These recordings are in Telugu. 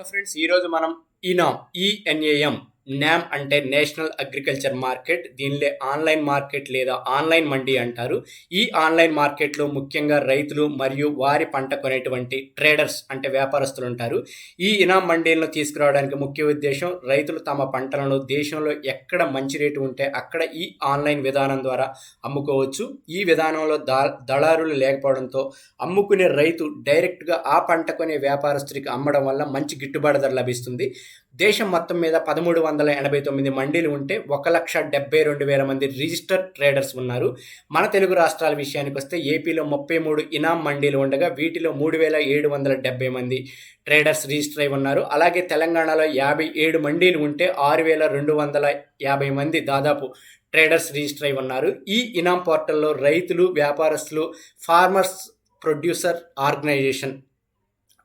హలో ఫ్రెండ్స్ ఈరోజు మనం e NAM E N A M NAM అంటే నేషనల్ అగ్రికల్చర్ మార్కెట్. దీనిలో ఆన్లైన్ మార్కెట్ లేదా ఆన్లైన్ మండి అంటారు. ఈ ఆన్లైన్ మార్కెట్లో ముఖ్యంగా రైతులు మరియు వారి పంట కొనేటువంటి ట్రేడర్స్ అంటే వ్యాపారస్తులు ఉంటారు. ఈ ఇనాం మండీలను తీసుకురావడానికి ముఖ్య ఉద్దేశం రైతులు తమ పంటలను దేశంలో ఎక్కడ మంచి రేటు ఉంటే అక్కడ ఈ ఆన్లైన్ విధానం ద్వారా అమ్ముకోవచ్చు. ఈ విధానంలో దా దళారులు లేకపోవడంతో అమ్ముకునే రైతు డైరెక్ట్గా ఆ పంట కొనే వ్యాపారస్తుడికి అమ్మడం వల్ల మంచి గిట్టుబాటు ధర లభిస్తుంది. దేశం మొత్తం మీద పదమూడు వందల ఎనభై తొమ్మిది మండీలు ఉంటే ఒక లక్ష డెబ్బై రెండు వేల మంది రిజిస్టర్డ్ ట్రేడర్స్ ఉన్నారు. మన తెలుగు రాష్ట్రాల విషయానికి వస్తే ఏపీలో ముప్పై మూడు ఇనాం మండీలు ఉండగా వీటిలో మూడు వేల ఏడు వందల డెబ్బై మంది ట్రేడర్స్ రిజిస్టర్ అయి ఉన్నారు. అలాగే తెలంగాణలో యాభై ఏడు మండీలు ఉంటే ఆరు వేల రెండు వందల యాభై మంది దాదాపు ట్రేడర్స్ రిజిస్టర్ అయి ఉన్నారు. ఈ ఇనాం పోర్టల్లో రైతులు వ్యాపారస్తులు ఫార్మర్స్ ప్రొడ్యూసర్ ఆర్గనైజేషన్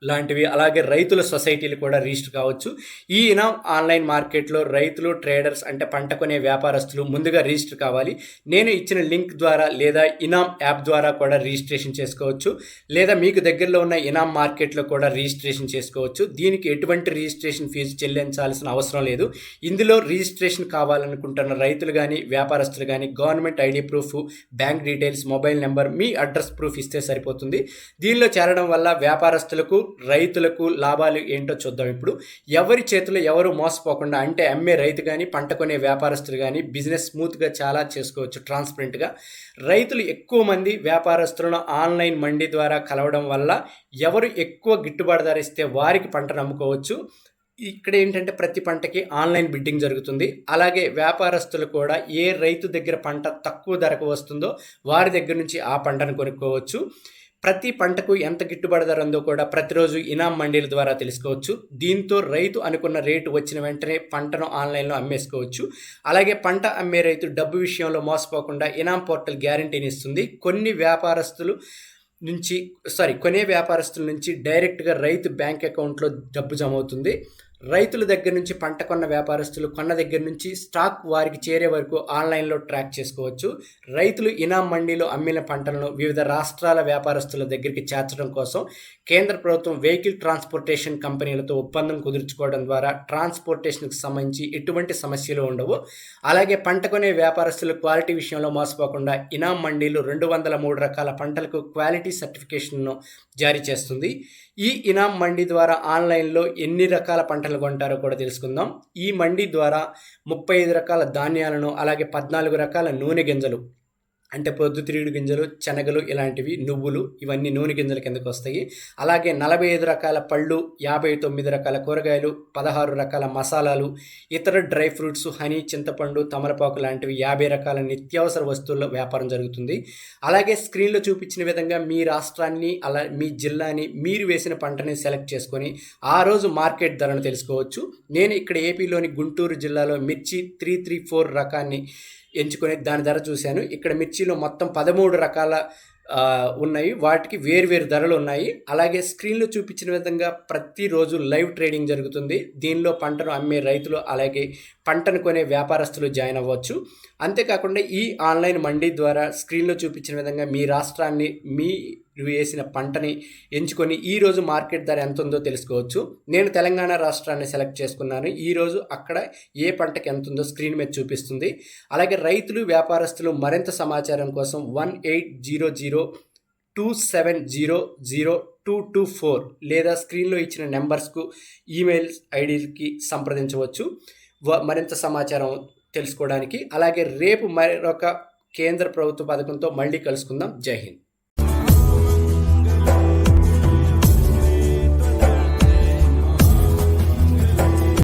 లాంటివి. అలాగే రైతుల సొసైటీలు కూడా రిజిస్టర్ కావచ్చు. ఈ ఇనాం ఆన్లైన్ మార్కెట్లో రైతులు ట్రేడర్స్ అంటే పంట కొనే వ్యాపారస్తులు ముందుగా రిజిస్టర్ కావాలి. నేను ఇచ్చిన లింక్ ద్వారా లేదా ఇనాం యాప్ ద్వారా కూడా రిజిస్ట్రేషన్ చేసుకోవచ్చు. లేదా మీకు దగ్గరలో ఉన్న ఇనాం మార్కెట్లో కూడా రిజిస్ట్రేషన్ చేసుకోవచ్చు. దీనికి ఎటువంటి రిజిస్ట్రేషన్ ఫీజు చెల్లించాల్సిన అవసరం లేదు. ఇందులో రిజిస్ట్రేషన్ కావాలనుకుంటున్న రైతులు కానీ వ్యాపారస్తులు కానీ government ID proof bank details mobile number మీ అడ్రస్ ప్రూఫ్ ఇస్తే సరిపోతుంది. దీనిలో చేరడం వల్ల వ్యాపారస్తులకు రైతులకు లాభాలు ఏంటో చూద్దాం ఇప్పుడు. ఎవరి చేతిలో ఎవరు మోసపోకుండా అంటే అమ్మే రైతు కానీ పంట కొనే వ్యాపారస్తులు కానీ బిజినెస్ స్మూత్గా చాలా చేసుకోవచ్చు ట్రాన్స్పరెంట్గా రైతులు ఎక్కువ మంది వ్యాపారస్తులను ఆన్లైన్ మండి ద్వారా కలవడం వల్ల ఎవరు ఎక్కువ గిట్టుబాటు ధర ఇస్తే వారికి పంటను అమ్ముకోవచ్చు ఇక్కడ ఏంటంటే ప్రతి పంటకి ఆన్లైన్ బిడ్డింగ్ జరుగుతుంది. అలాగే వ్యాపారస్తులు కూడా ఏ రైతు దగ్గర పంట తక్కువ ధరకు వస్తుందో వారి దగ్గర నుంచి ఆ పంటను కొనుక్కోవచ్చు. ప్రతి పంటకు ఎంత గిట్టుబాటు ధర ఉందో కూడా ప్రతిరోజు ఇనాం మండీల ద్వారా తెలుసుకోవచ్చు. దీంతో రైతు అనుకున్న రేటు వచ్చిన వెంటనే పంటను ఆన్లైన్లో అమ్మేసుకోవచ్చు. అలాగే పంట అమ్మే రైతు డబ్బు విషయంలో మోసపోకుండా ఇనాం పోర్టల్ గ్యారంటీని ఇస్తుంది. కొన్ని వ్యాపారస్తులు నుంచి సారీ కొనే వ్యాపారస్తుల నుంచి డైరెక్ట్గా రైతు బ్యాంక్ అకౌంట్లో డబ్బు జమ అవుతుంది. రైతుల దగ్గర నుంచి పంట కొన్న వ్యాపారస్తులు కొన్న దగ్గర నుంచి స్టాక్ వారికి చేరే వరకు ఆన్లైన్లో ట్రాక్ చేసుకోవచ్చు. రైతులు ఇనాం మండీలో అమ్మిన పంటలను వివిధ రాష్ట్రాల వ్యాపారస్తుల దగ్గరికి చేర్చడం కోసం కేంద్ర ప్రభుత్వం వెహికల్ ట్రాన్స్పోర్టేషన్ కంపెనీలతో ఒప్పందం కుదుర్చుకోవడం ద్వారా ట్రాన్స్పోర్టేషన్కి సంబంధించి ఎటువంటి సమస్యలు ఉండవు. అలాగే పంట కొనే వ్యాపారస్తులు క్వాలిటీ విషయంలో మోసపోకుండా ఇనాం మండీలు రెండు వందల మూడు రకాల పంటలకు క్వాలిటీ సర్టిఫికేషన్ను జారీ చేస్తుంది. ఈ ఇనాం మండీ ద్వారా ఆన్లైన్లో ఎన్ని రకాల పంటలు కొంటారో కూడా తెలుసుకుందాం. ఈ మండి ద్వారా ముప్పై ఐదు రకాల ధాన్యాలను అలాగే పద్నాలుగు రకాల నూనె గింజలు అంటే పొద్దుతిరుగుడు గింజలు శనగలు ఇలాంటివి నువ్వులు ఇవన్నీ నూనె గింజల కిందకు వస్తాయి. అలాగే నలభై ఐదు రకాల పళ్ళు యాభై తొమ్మిది రకాల కూరగాయలు పదహారు రకాల మసాలాలు ఇతర డ్రై ఫ్రూట్స్ హనీ చింతపండు తమలపాకు లాంటివి యాభై రకాల నిత్యావసర వస్తువుల్లో వ్యాపారం జరుగుతుంది. అలాగే స్క్రీన్లో చూపించిన విధంగా మీ రాష్ట్రాన్ని అలా మీ జిల్లాని మీరు వేసిన పంటని సెలెక్ట్ చేసుకొని ఆ రోజు మార్కెట్ ధరను తెలుసుకోవచ్చు. నేను ఇక్కడ ఏపీలోని గుంటూరు జిల్లాలో మిర్చి త్రీ త్రీ ఫోర్ రకాన్ని ఎంచుకొని దాని ధర చూశాను. ఇక్కడ మిర్చిలో మొత్తం పదమూడు రకాల ఉన్నాయి. వాటికి వేరు వేరు ధరలు ఉన్నాయి. అలాగే స్క్రీన్లో చూపించిన విధంగా ప్రతిరోజు లైవ్ ట్రేడింగ్ జరుగుతుంది. దీనిలో పంటను అమ్మే రైతులు అలాగే పంటను కొనే వ్యాపారస్తులు జాయిన్ అవ్వచ్చు. అంతేకాకుండా ఈ ఆన్లైన్ మండీ ద్వారా స్క్రీన్లో చూపించిన విధంగా మీ రాష్ట్రాన్ని మీ నువ్వు వేసిన పంటని ఎంచుకొని ఈరోజు మార్కెట్ ధర ఎంత ఉందో తెలుసుకోవచ్చు. నేను తెలంగాణ రాష్ట్రాన్ని సెలెక్ట్ చేసుకున్నాను. ఈరోజు అక్కడ ఏ పంటకి ఎంత ఉందో స్క్రీన్ మీద చూపిస్తుంది. అలాగే రైతులు వ్యాపారస్తులు మరింత సమాచారం కోసం one eight zero zero two seven zero zero two two four లేదా స్క్రీన్లో ఇచ్చిన నెంబర్స్కు ఈమెయిల్ ఐడీకి సంప్రదించవచ్చు. మరింత సమాచారం తెలుసుకోవడానికి. అలాగే రేపు మరొక కేంద్ర ప్రభుత్వ పథకంతో మళ్ళీ కలుసుకుందాం. జై హింద్.